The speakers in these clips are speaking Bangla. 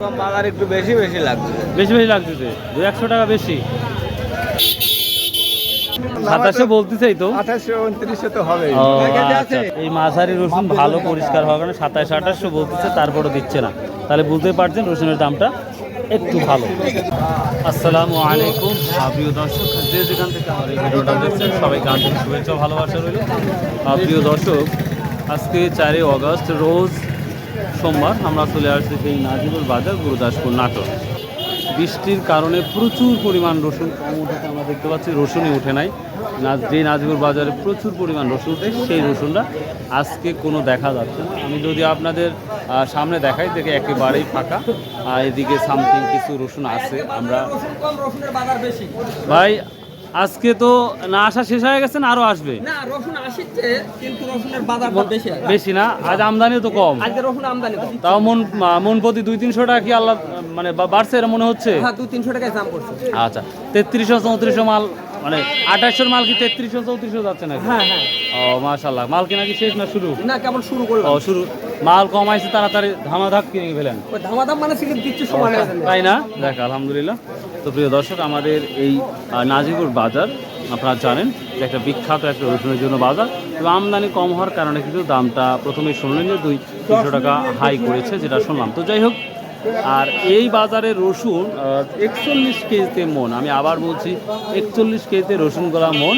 বাজার একটু বেশি বেশি লাগছে। বেশি বেশি লাগতেছে। দু একশো টাকা বেশি। সাতাশে বলতেছেই তো। আঠাশশো উনত্রিশশো তো হবে আচ্ছা। এই মাঝারি রসুন ভালো পরিষ্কার হওয়ার কারণে সাতাশ আঠাশশো বলতেছে তারপরও দিচ্ছে না। তাহলে বুঝতে পারছেন রসুনের দামটা একটু ভালো। আসসালামু আলাইকুম। প্রিয় দর্শক যে যেখান থেকে আমার এই ভিডিওটা দেখছেন সবাইকে আন্তরিক শুভেচ্ছা ভালোবাসা রইল। প্রিয় দর্শক আজকে চারই অগস্ট রোজ সোমবার আমরা চলে আসছি সেই নাজিবুল বাজার গুরুদাসপুর নাটক। বৃষ্টির কারণে প্রচুর পরিমাণ রসুন কম উঠেছে আমরা দেখতে পাচ্ছি রসুনই উঠে নাই। না যে নাজিবুর বাজারে প্রচুর পরিমাণ রসুন উঠে সেই রসুনটা আজকে কোনো দেখা যাচ্ছে না। আমি যদি আপনাদের সামনে দেখাই দেখে একেবারেই ফাঁকা। আর এদিকে সামথিং কিছু রসুন আছে আমরা ভাই আজকে তো না আসা শেষ হয়ে গেছে না আরও আসবে। না রসুন আসছে কিন্তু রসুনের বাজারটা বেশি বেশি না? আজ আমদানিও তো কম। আজকে রসুন আমদানি তাও মন মন প্রতি দুই তিনশো টাকা কি আল্লাহ মানে বাড়ছে এরকম মনে হচ্ছে? হ্যাঁ দু তিনশো টাকায় দাম করছে। আচ্ছা তেত্রিশশো চৌত্রিশশো মাল মানে আঠাশশোর মাল কি তেত্রিশশো চৌত্রিশশো যাচ্ছে নাকি? হ্যাঁ হ্যাঁ। ও মাশাল্লাহ মাল কি নাকি শেষ না শুরু? না কেমন শুরু করলাম। ও শুরু। মাল কমাইছে তাড়াতাড়ি ধামাধাপ কিনে ফেলেন। ওই ধামাধাম মানে দিচ্ছে না। তাই না? দেখ আলহামদুলিল্লাহ। তো প্রিয় দর্শক, আমাদের এই নাজিপুর বাজার, আপনারা জানেন যে একটা বিখ্যাত একটা রসুনের জন্য বাজার এবং আমদানি কম হওয়ার কারণে কিন্তু দামটা প্রথমেই শুনলেন যে দুই, তিনশো টাকা হাই করেছে যেটা শুনলাম। তো যাই হোক, আর এই বাজারে রসুন একচল্লিশ কেজিতে মন, আমি আবার বলছি একচল্লিশ কেজিতে রসুনগুলা মন।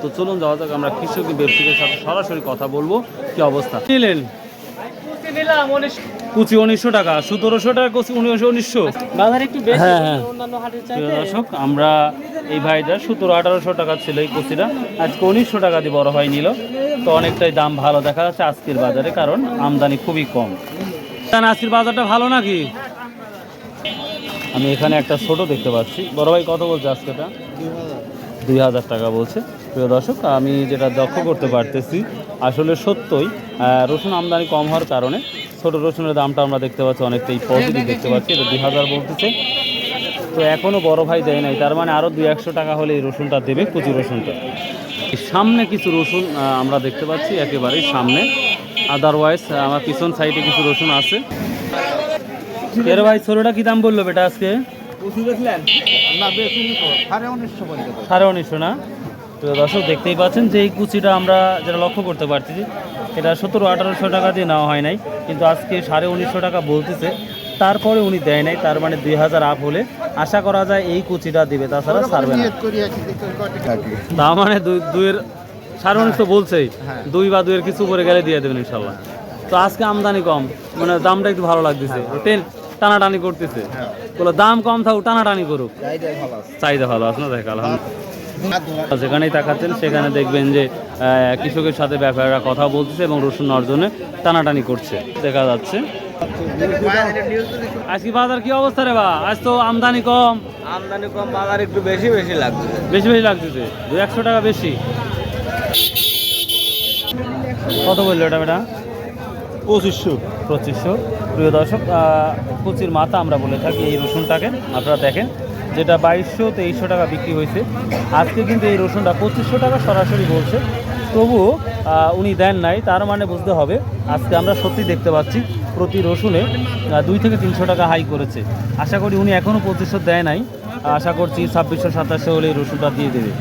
তো চলুন যাওয়া যাক, আমরা কৃষক ব্যবসায়ীদের সাথে সরাসরি কথা বলব। কি অবস্থা? নিলেন। কুচি উনিশশো টাকা সতেরোশো টাকা কুচি উনিশশো উনিশশো। বাজার একটু বেশি হ্যাঁ হ্যাঁ। দর্শক আমরা এই ভাইটা সতেরো আঠারোশো টাকা ছিল এই কুচিটা। আজকে উনিশশো টাকা দিয়ে বড় হয় নিল। তো অনেকটাই দাম ভালো দেখা যাচ্ছে আজকের বাজারে কারণ আমদানি খুবই কম। কেন আজকের বাজারটা ভালো নাকি? আমি এখানে একটা ছোট দেখতে পাচ্ছি। বড় ভাই কত বলছে আজকেটা? দুই হাজার টাকা বলছে, প্রিয় দর্শক। আমি যেটা দক্ষ করতে পারতেছি, আসলে সত্যই রসুন আমদানি কম হওয়ার কারণে ছোট রসুনের দামটা আমরা দেখতে পাচ্ছি অনেকটাই পজিটিভ দেখতে পাচ্ছি, এটা দুই হাজার বলতেছে। তো এখনও বড় ভাই দেয় নাই, তার মানে আরও দুই একশো টাকা হলে এই রসুনটা দেবে, কুচি রসুনটা। সামনে কিছু রসুন আমরা দেখতে পাচ্ছি একেবারেই সামনে। আদারওয়াইজ আমার পিছন সাইডে কিছু রসুন আছে। এর ভাই, ছোটোটা কী দাম বলল বেটা আজকে? না বেশি সাড়ে উনিশশো সাড়ে উনিশশো না? তো দর্শক দেখতেই পাচ্ছেন যে এই কুচিটা আমরা যেটা লক্ষ্য করতে পারছি এটা সতেরো আঠারোশো টাকা দিয়ে নেওয়া হয় নাই কিন্তু আজকে সাড়ে উনিশশো টাকা বলতেছে। তারপরে উনি দেয় নাই তার মানে দুই হাজার আপ হলে। আশা করা যায় এই কুচিটা দিবে তাছাড়া ছাড়বে না। তার মানে দুই দুইয়ের সাড়ে উনিশশো বলছেই দুই বা দুইয়ের কিছু করে গেলে দিয়ে দেবেন ইনশাল্লাহ তো আজকে আমদানি কম মানে দামটা একটু ভালো লাগতেছে। টেন টানাটানি করতেছে। বলে দাম কম থাকুক টানাটানি করুক। চাহিদা ভালো আছে না দেখ আলহামদুলিল্লাহ। যেখানেই তাকাচ্ছেন সেখানে দেখবেন যে কৃষকের সাথে ব্যাপারীরা কথা বলতেছে এবং রসুন অর্জনে টানাটানি করছে। দেখা যাচ্ছে। আজকে বাজার কি অবস্থা রে বা? আজ তো আমদানি কম। আমদানি কম বাজার একটু বেশি বেশি লাগছে বেশি বেশি লাগতেছে? দু একশো টাকা বেশি। কত বলল এটা বেটা? পঁচিশশো পঁচিশশো। প্রিয় দর্শক কুচির মাথা আমরা বলে থাকি এই রসুনটাকে। আপনারা দেখেন, যেটা বাইশশো, তেইশশো টাকা বিক্রি হয়েছে। আজকে কিন্তু এই রসুনটা পঁচিশশো টাকা সরাসরি বলছে। তবু উনি দেন নাই, তার মানে বুঝতে হবে, আজকে আমরা সত্যি দেখতে পাচ্ছি, প্রতি রসুনে দুই থেকে তিনশো টাকা হাই করেছে। আশা করি উনি এখনও পঁচিশশো দেয় নাই। আশা করছি ছাব্বিশশো, সাতাশশো হলে এই রসুনটা দিয়ে দেবে।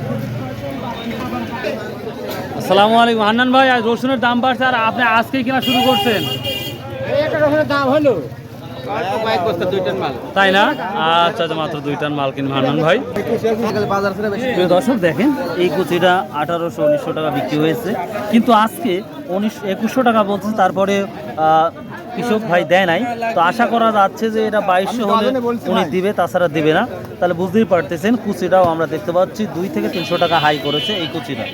আসসালামু আলাইকুম। হান্নান ভাই আজ রসুনের দাম বাড়ছে আর আপনি আজকে কিনা শুরু করছেন? রসুনের দাম হলো। তাই না? আচ্ছা আচ্ছা মাত্র দুই টান মাল কিনবে হান্নান ভাই। প্রিয় দর্শক দেখেন এই কুচিটা আঠারোশো উনিশশো টাকা বিক্রি হয়েছে। কিন্তু আজকে উনিশ একুশশো টাকা বলছে তারপরে কৃষক ভাই দেয় নাই। তো আশা করা যাচ্ছে যে এটা বাইশশো হলে উনি দিবে তাছাড়া দিবে না। তাহলে বুঝতেই পারতেছেন কুচিটাও আমরা দেখতে পাচ্ছি দুই থেকে তিনশো টাকা হাই করেছে এই কুচিটা।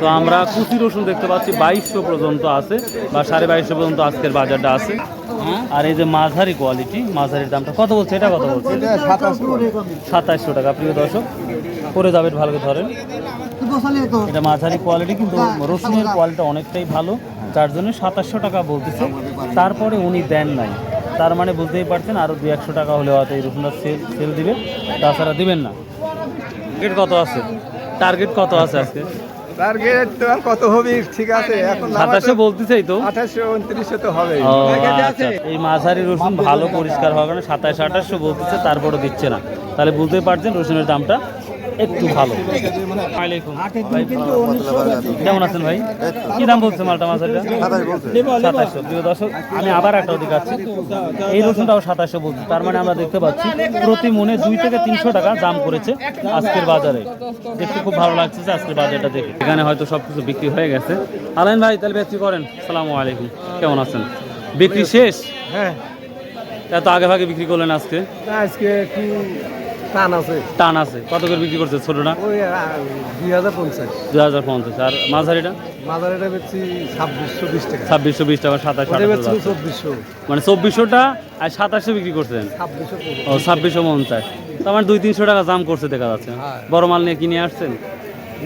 তো আমরা কুচি রসুন দেখতে পাচ্ছি বাইশশো পর্যন্ত আছে বা সাড়ে বাইশশো পর্যন্ত আজকের বাজারটা আছে। আর এই যে মাঝারি কোয়ালিটি মাঝারির দামটা কত বলছে? এটা কত বলছে? সাতাশশো টাকা। প্রিয় দর্শক। করে যাবেন ভালো ধরেন। এটা মাঝারি কোয়ালিটি কিন্তু রসুনের কোয়ালিটি অনেকটাই ভালো। যার জন্য সাতাশশো টাকা বলতেছে। তারপরে উনি দেন নাই। তার মানে বুঝতেই পারছেন আরও দু একশো টাকা হলে হয়তো এই রসুনটা সেল সেল দিবে তাছাড়া দিবেন না। টার্গেট কত আছে? টার্গেট কত আছে আজকে? টার্গেট তো কত হবে? ঠিক আছে এখন বলতেছেই তো। হবে। আচ্ছা। এই মাঝারি রসুন ভালো পরিষ্কার না সাতাশ আঠাশশো বলতেছে তারপরে দিচ্ছে না। তাহলে বুঝতে পারছেন রসুনের দামটা। একটু ভালো। ভাই, কেমন আছেন ভাই? কি দাম বলছে মালটা মাঝারিটা সাতাশশো প্রিয় দর্শক আমি আবার একটা দেখাচ্ছি এই রসুনটাও সাতাশশো বলছে। তার মানে আমরা দেখতে পাচ্ছি প্রতি মনে দুই থেকে তিনশো টাকা দাম করেছে আজকের বাজারে। দেখতে খুব ভালো লাগছে যে আজকের বাজারটা দেখে। এখানে হয়তো সব কিছু বিক্রি হয়ে গেছে। আলাইন ভাই তাহলে বিক্রি করেন। সালামু আলাইকুম। কেমন আছেন? বিক্রি শেষ? হ্যাঁ। এত আগে ভাগে বিক্রি করলেন আজকে? আজকে একটু টান আছে। টান আছে। কত করে বিক্রি করছে ছোটটা? ওই দুই হাজার পঞ্চাশ। দুই হাজার পঞ্চাশ। আর মাঝারিটা? বেচছি ছাব্বিশশো বিশ টাকা। ছাব্বিশশো বিশ টাকা সাতাশ চব্বিশশো। মানে চব্বিশশোটা আর সাতাশশো বিক্রি করছেন? ও ছাব্বিশশো পঞ্চাশ। তো আমার দুই তিনশো টাকা দাম করছে দেখা যাচ্ছে। হ্যাঁ। বড় মাল নিয়ে কিনে আসছেন?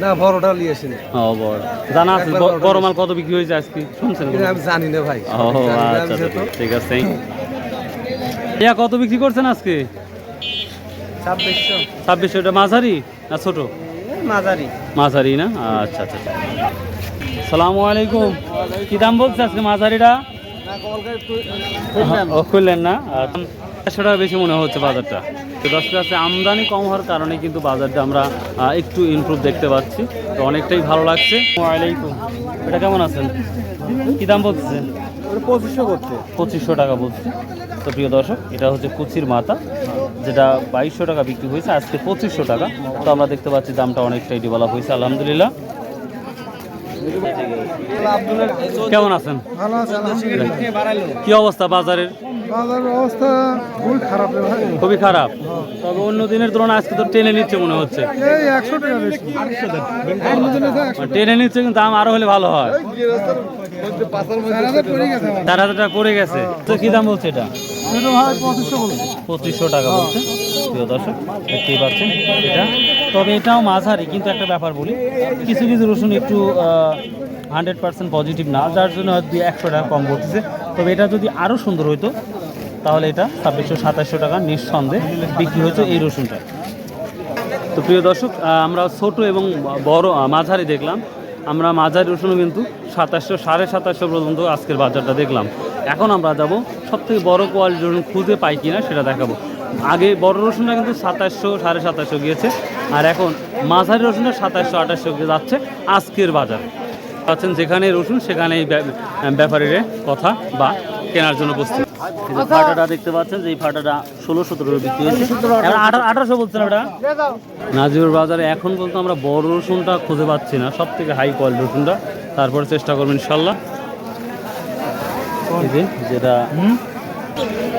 না বড়টা নিয়ে আসেনি। ও বড়। জানা আছে বড় মাল কত বিক্রি হয়েছে আজকে? শুনছেন কিন্তু আমি জানি না ভাই। ও আচ্ছা আচ্ছা, ঠিক আছে। ইয়া কত বিক্রি করছেন আজকে? ছাব্বিশশো। ছাব্বিশশো এটা মাঝারি না ছোট? মাঝারি। মাঝারি না? আচ্ছা আচ্ছা সালামু আলাইকুম। কি দাম বলছে আজকে মাঝারিটা? খুললেন। না? একশো টাকা বেশি মনে হচ্ছে বাজারটা। তো দশ কাছে আমদানি কম হওয়ার কারণে কিন্তু বাজারটা আমরা একটু ইমপ্রুভ দেখতে পাচ্ছি। তো অনেকটাই ভালো লাগছে। ওয়ালাইকুম। এটা কেমন আছেন? কি দাম বলছে পঁচিশশো করতে পঁচিশশো টাকা বলছে। তো প্রিয় দর্শক, এটা হচ্ছে কুচির মাথা, যেটা বাইশশো টাকা বিক্রি হয়েছে, আজকে পঁচিশশো টাকা। তো আমরা দেখতে পাচ্ছি দামটা অনেকটাই ডেভেলপ হয়েছে, আলহামদুলিল্লাহ। কেমন আছেন? ভালো কি অবস্থা বাজারের? অবস্থা খুবই খারাপ খুবই খারাপ। তবে অন্য দিনের তুলনায় আজকে তো টেনে নিচ্ছে মনে হচ্ছে। টেনে নিচ্ছে কিন্তু দাম আরও হলে ভালো হয়। চার হাজার টাকা পড়ে গেছে। তো কি দাম বলছে এটা? পঁচিশশো টাকা বলছে প্রিয় দর্শক দেখতেই পাচ্ছেন এটা। তবে এটাও মাঝারি কিন্তু একটা ব্যাপার বলি। কিছু কিছু রসুন একটু হান্ড্রেড পার্সেন্ট পজিটিভ না যার জন্য হয়তো একশো টাকা কম করতেছে। তবে এটা যদি আরও সুন্দর হইতো তাহলে এটা ছাব্বিশশো সাতাশশো টাকা নিঃসন্দেহে বিক্রি হয়েছে এই রসুনটা। তো প্রিয় দর্শক আমরা ছোট এবং বড় মাঝারি দেখলাম। আমরা মাঝারি রসুনও কিন্তু সাতাশশো, সাড়ে সাতাশশো পর্যন্ত আজকের বাজারটা দেখলাম। এখন আমরা যাব সব থেকে বড় কোয়ালিটির রসুন খুঁজে পাই কিনা সেটা দেখাবো। আগে বড় রসুনটা কিন্তু সাতাশশো, সাড়ে সাতাশশো গিয়েছে। আর এখন মাঝারি রসুনটা সাতাশশো, আঠাশশো যাচ্ছে আজকের বাজার। পাচ্ছেন যেখানে রসুন, সেখানেই ব্যা- ব্যাপারীর কথা বা কেনার জন্য যে ফাটাটা দেখতে পাচ্ছেন যে এই ফাটাটা ষোলো সতেরো বিক্রি হয়েছে। আঠারোশো বলছেন ওটা নাজির বাজারে এখন বলতে আমরা বড় রসুনটা খুঁজে পাচ্ছি না সব থেকে হাই কোয়ালিটি রসুনটা। তারপরে চেষ্টা করবেন ইনশাল্লাহ যেটা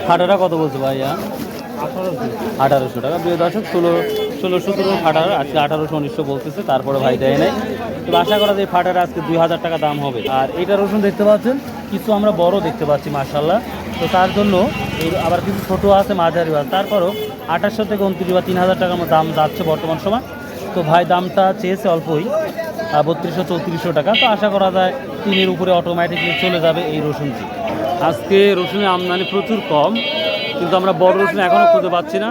ফাটাটা কত বলছে ভাইয়া? আঠারোশো টাকা। প্রিয় দর্শক ষোলো ষোলো সতেরো ফাটার আজকে আঠারোশো উনিশশো বলতেছে তারপরে ভাই দেয় নাই তো আশা করা যায় ফাটার আজকে দুই হাজার টাকা দাম হবে। আর এটা রসুন দেখতে পাচ্ছেন কিছু আমরা বড় দেখতে পাচ্ছি মার্শাল্লাহ তো তার জন্য আবার কিছু ছোটো আছে, মাঝারি আছে। তারপরও আঠাশশো থেকে উনত্রিশ বা তিন হাজার টাকার মতো দাম যাচ্ছে বর্তমান সময়। তো ভাই, দামটা চেয়েছে অল্পই বত্রিশশো, চৌত্রিশশো টাকা। তো আশা করা যায় তিনের উপরে অটোমেটিকলি চলে যাবে এই রসুনটি আজকে রসুনের আমদানি প্রচুর কম, কিন্তু আমরা বড় রসুন এখনও খুঁজে পাচ্ছি না।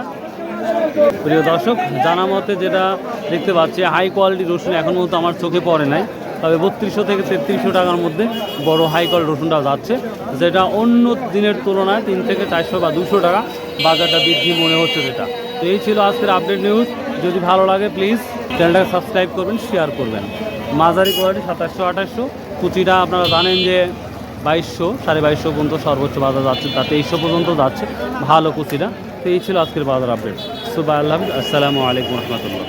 প্রিয় দর্শক, জানা মতে যেটা দেখতে পাচ্ছি, হাই কোয়ালিটি রসুন এখন পর্যন্ত আমার চোখে পড়ে নাই। তবে বত্রিশশো থেকে তেত্রিশশো টাকার মধ্যে বড় হাই কোয়ালিটি রসুনটা যাচ্ছে। যেটা অন্য দিনের তুলনায় তিন থেকে চারশো বা দুশো টাকা বাজারটা বৃদ্ধি মনে হচ্ছে যেটা। তো এই ছিল আজকের আপডেট নিউজ যদি ভালো লাগে প্লিজ চ্যানেলটাকে সাবস্ক্রাইব করবেন শেয়ার করবেন। মাঝারি কোয়ালিটি সাতাশশো, আঠাশশো। কুচিটা আপনারা জানেন যে বাইশশো, সাড়ে বাইশশো পর্যন্ত সর্বোচ্চ বাজার যাচ্ছে তা তেইশশো পর্যন্ত যাচ্ছে। ভালো কুচিটা। তো এই ছিল আজকের বাজার আপডেট সুবাহ আল্লাহ আসসালামু আলাইকুম রহমতুল্লাহ।